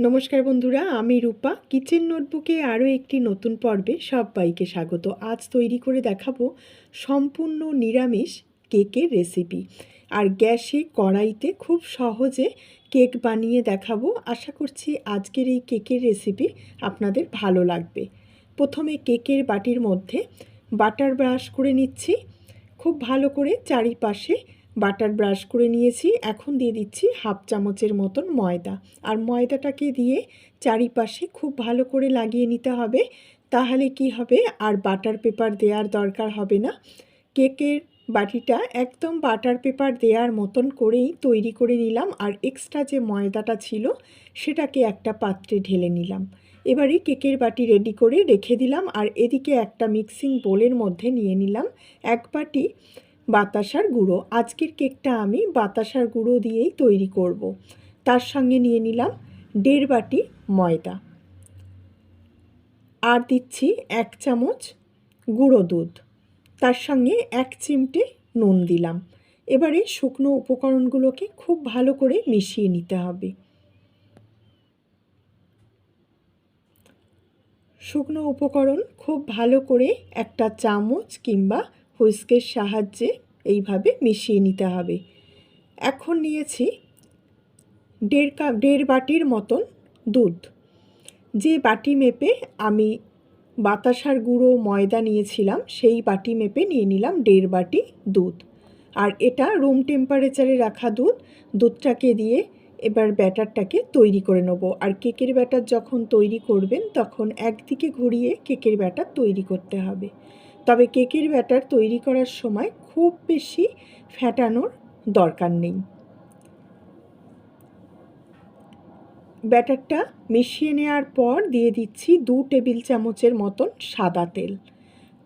নমস্কার বন্ধুরা, আমি রূপা। কিচেন নোটবুকে আরও একটি নতুন পর্বে সবাইকে স্বাগত। আজ তৈরি করে দেখাবো সম্পূর্ণ নিরামিষ কেকের রেসিপি। আর গ্যাসে কড়াইতে খুব সহজে কেক বানিয়ে দেখাবো। আশা করছি আজকের এই কেকের রেসিপি আপনাদের ভালো লাগবে। প্রথমে কেকের বাটির মধ্যে বাটার ব্রাশ করে নিচ্ছি। খুব ভালো করে চারিপাশে বাটার ব্রাশ করে নিয়েছি। এখন দিয়ে দিচ্ছি হাফ চামচের মতন ময়দা। আর ময়দাটাকে দিয়ে চারিপাশে খুব ভালো করে লাগিয়ে নিতে হবে। তাহলে কি হবে? আর বাটার পেপার দেওয়ার দরকার হবে না। কেকের বাটিটা একদম বাটার পেপার দেওয়ার মতন করেই তৈরি করে নিলাম। আর এক্সট্রা যে ময়দাটা ছিল, সেটাকে একটা পাত্রে ঢেলে নিলাম। এবারে কেকের বাটি রেডি করে রেখে দিলাম। আর এদিকে একটা মিক্সিং বোলের মধ্যে নিয়ে নিলাম। এক বাটি বাতাসার গুঁড়ো। আজকের কেকটা আমি বাতাসার গুঁড়ো দিয়েই তৈরি করব। তার সঙ্গে নিয়ে নিলাম দেড় বাটি ময়দা। আর দিচ্ছি এক চামচ গুঁড়ো দুধ। তার সঙ্গে এক চিমটে নুন দিলাম। এবারে শুকনো উপকরণগুলোকে খুব ভালো করে মিশিয়ে নিতে হবে। শুকনো উপকরণ খুব ভালো করে একটা চামচ কিংবা হুইস্কের সাহায্যে এইভাবে মিশিয়ে নিতে হবে। এখন নিয়েছি দেড় কাপ দেড় বাটির মতন দুধ। যে বাটি মেপে আমি বাতাসার গুঁড়ো, ময়দা নিয়েছিলাম, সেই বাটি মেপে নিয়ে নিলাম দেড় বাটি দুধ। আর এটা রুম টেম্পারেচারে রাখা দুধ, দুধটাকে দিয়ে এবার ব্যাটারটাকে তৈরি করে নেব। আর কেকের ব্যাটার যখন তৈরি করবেন, তখন একদিকে ঘুরিয়ে কেকের ব্যাটার তৈরি করতে হবে। তবে কেকের ব্যাটার তৈরি করার সময় খুব বেশি ফ্যাটানোর দরকার নেই। ব্যাটারটা মিশিয়ে নেওয়ার পর দিয়ে দিচ্ছি দু টেবিল চামচের মতন সাদা তেল।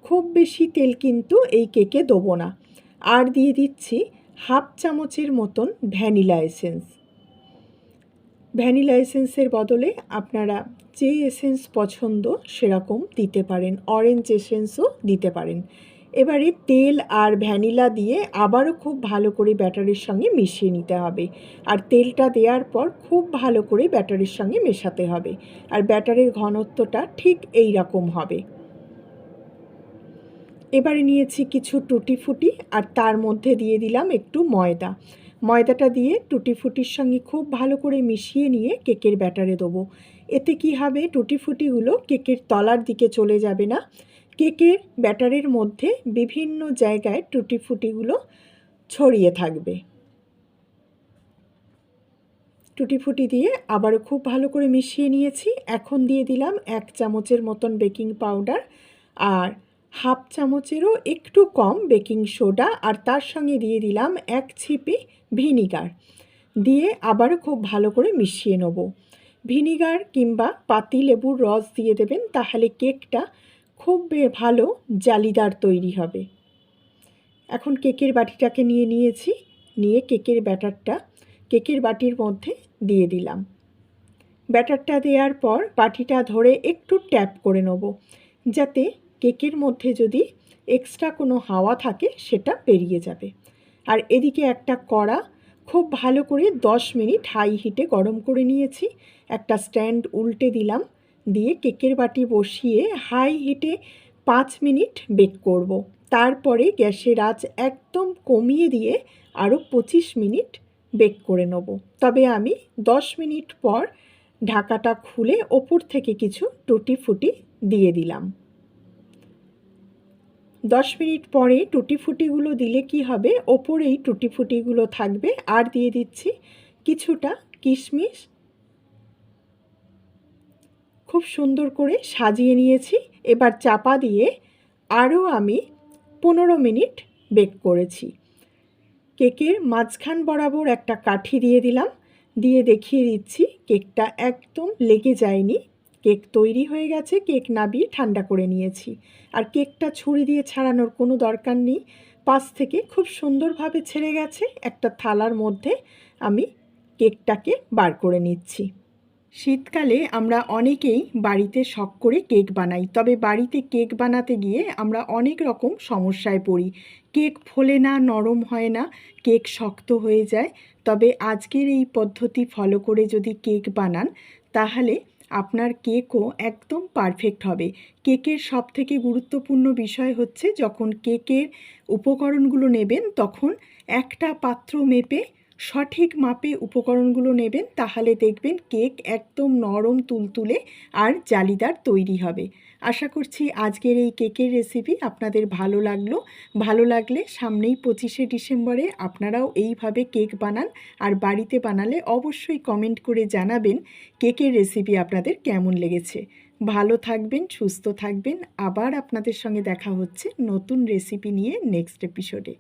খুব বেশি তেল কিন্তু এই কেকে দেবো না। আর দিয়ে দিচ্ছি হাফ চামচের মতন ভ্যানিলা এসেন্স। ভ্যানিলা এসেন্সের বদলে আপনারা যে এসেন্স পছন্দ সেরকম দিতে পারেন, অরেঞ্জ এসেন্সও দিতে পারেন। এবারে তেল আর ভ্যানিলা দিয়ে আবারও খুব ভালো করে ব্যাটারের সঙ্গে মিশিয়ে নিতে হবে। আর তেলটা দেওয়ার পর খুব ভালো করে ব্যাটারের সঙ্গে মেশাতে হবে। আর ব্যাটারের ঘনত্বটা ঠিক এই রকম হবে। এবারে নিয়েছি কিছু টুটি ফুটি আর তার মধ্যে দিয়ে দিলাম একটু ময়দা। ময়দাটা দিয়ে টুটি ফুটির সঙ্গে খুব ভালো করে মিশিয়ে নিয়ে কেকের ব্যাটারে দেবো। এতে কি হবে? টুটি ফুটিগুলো কেকের তলার দিকে চলে যাবে না। কেকের ব্যাটারের মধ্যে বিভিন্ন জায়গায় টুটি ফুটিগুলো ছড়িয়ে থাকবে। টুটি ফুটি দিয়ে আবারও খুব ভালো করে মিশিয়ে নিয়েছি। এখন দিয়ে দিলাম এক চামচের মতন বেকিং পাউডার আর হাফ চামচেরও একটু কম বেকিং সোডা আর তার সঙ্গে দিয়ে দিলাম এক ছিপি ভিনিগার। দিয়ে আবারও খুব ভালো করে মিশিয়ে নেব। ভিনিগার কিংবা পাতি লেবুর রস দিয়ে দেবেন, তাহলে কেকটা খুব ভালো জালিদার তৈরি হবে। এখন কেকের বাটিটাকে নিয়ে নিয়েছি, নিয়ে কেকের ব্যাটারটা, কেকের বাটির মধ্যে দিয়ে দিলাম। ব্যাটারটা দেওয়ার পর বাটিটা ধরে একটু ট্যাপ করে নেব, যাতে কেকের মধ্যে যদি এক্সট্রা কোনো হাওয়া থাকে, সেটা বেরিয়ে যাবে। আর এদিকে একটা কড়া খুব ভালো করে দশ মিনিট হাই হিটে গরম করে নিয়েছি। একটা স্ট্যান্ড উল্টে দিলাম, দিয়ে কেকের বাটি বসিয়ে হাই হিটে পাঁচ মিনিট বেক করব। তারপরে গ্যাসের আঁচ একদম কমিয়ে দিয়ে আরও পঁচিশ মিনিট বেক করে নেব। তবে আমি দশ মিনিট পর ঢাকাটা খুলে ওপর থেকে কিছু টুটি ফুটি দিয়ে দিলাম। দশ মিনিট পরে টুটি ফুটিগুলো দিলে কি হবে? ওপরেই টুটি ফুটিগুলো থাকবে। আর দিয়ে দিচ্ছি কিছুটা কিশমিশ। খুব সুন্দর করে সাজিয়ে নিয়েছি। এবার চাপা দিয়ে আরও আমি পনেরো মিনিট বেক করেছি। কেকের মাঝখান বরাবর একটা কাঠি দিয়ে দিলাম। দিয়ে দেখিয়ে দিচ্ছি কেকটা একদম লেগে যায়নি। কেক তৈরি হয়ে গেছে, কেক নাবিয়ে ঠান্ডা করে নিয়েছি। আর কেকটা ছুরি দিয়ে ছাড়ানোর কোনো দরকার নেই। পাশ থেকে খুব সুন্দরভাবে ছেড়ে গেছে, একটা থালার মধ্যে আমি কেকটাকে বার করে নিচ্ছি। শীতকালে আমরা অনেকেই বাড়িতে শখ করে কেক বানাই, তবে বাড়িতে কেক বানাতে গিয়ে আমরা অনেক রকম সমস্যায় পড়ি। কেক ফোলে না, নরম হয় না, কেক শক্ত হয়ে যায়। তবে আজকের এই পদ্ধতি ফলো করে যদি কেক বানান, তাহলে আপনার কেকও একদম পারফেক্ট হবে। কেকের সব থেকে গুরুত্বপূর্ণ বিষয় হচ্ছে যখন কেকের উপকরণগুলো নেবেন তখন একটা পাত্র মেপে সঠিক মাপে উপকরণগুলো নেবেন, তাহলে দেখবেন কেক একদম নরম তুলতুলে আর জালিদার তৈরি হবে। আশা করছি আজকের এই কেকের রেসিপি আপনাদের ভালো লাগল। ভালো লাগলে সামনেই পঁচিশে ডিসেম্বরে আপনারাও এইভাবে কেক বানান আর বাড়িতে বানালে অবশ্যই কমেন্ট করে জানাবেন কেকের রেসিপি আপনাদের কেমন লেগেছে। ভালো থাকবেন, সুস্থ থাকবেন। আবার আপনাদের সঙ্গে দেখা হচ্ছে নতুন রেসিপি নিয়ে নেক্সট এপিসোডে